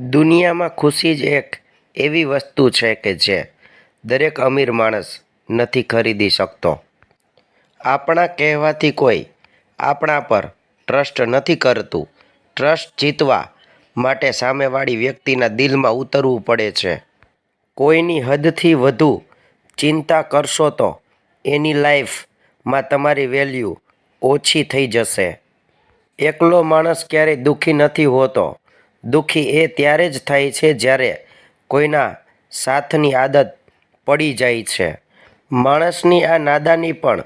દુનિયામાં ખુશી જ એક એવી વસ્તુ છે કે જે દરેક અમીર માણસ નથી ખરીદી શકતો. આપણા કહેવાથી કોઈ આપણા પર ટ્રસ્ટ નથી કરતું. ટ્રસ્ટ જીતવા માટે સામેવાળી વ્યક્તિના દિલમાં ઉતરવું પડે છે. કોઈની હદથી વધુ ચિંતા કરશો તો એની લાઈફમાં તમારી વેલ્યુ ઓછી થઈ જશે. એકલો માણસ ક્યારેય દુઃખી નથી હોતો. દુઃખી એ ત્યારે જ થાય છે જ્યારે કોઈના સાથની આદત પડી જાય છે. માણસની આ નાદાની પણ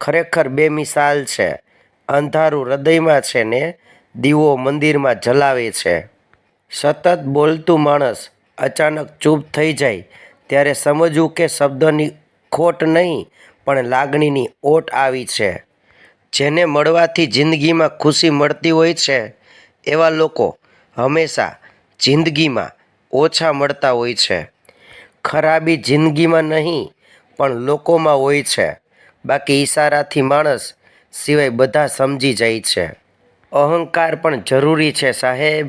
ખરેખર બેમિસાલ છે. અંધારું હૃદયમાં છે ને દીવો મંદિરમાં જલાવે છે. સતત બોલતું માણસ અચાનક ચૂપ થઈ જાય ત્યારે સમજવું કે શબ્દની ખોટ નહીં, પણ લાગણીની ઓટ આવી છે. જેને મળવાથી જિંદગીમાં ખુશી મળતી હોય છે એવા લોકો હંમેશા જિંદગીમાં ઓછા મળતા હોય છે. ખરાબી જિંદગીમાં નહીં, પણ લોકોમાં હોય છે. બાકી ઈશારાથી માણસ સિવાય બધા સમજી જાય છે. અહંકાર પણ જરૂરી છે સાહેબ.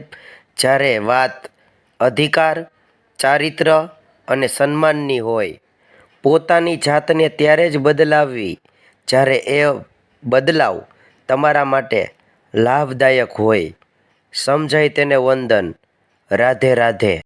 જ્યારે વાત અધિકાર, ચારિત્ર અને સન્માનની હોય, પોતાની જાતને ત્યારે જ બદલાવવી. જ્યારે એ બદલાવ તમારા માટે લાભદાયક હોય સમજાય તેને વંદન. રાધે રાધે.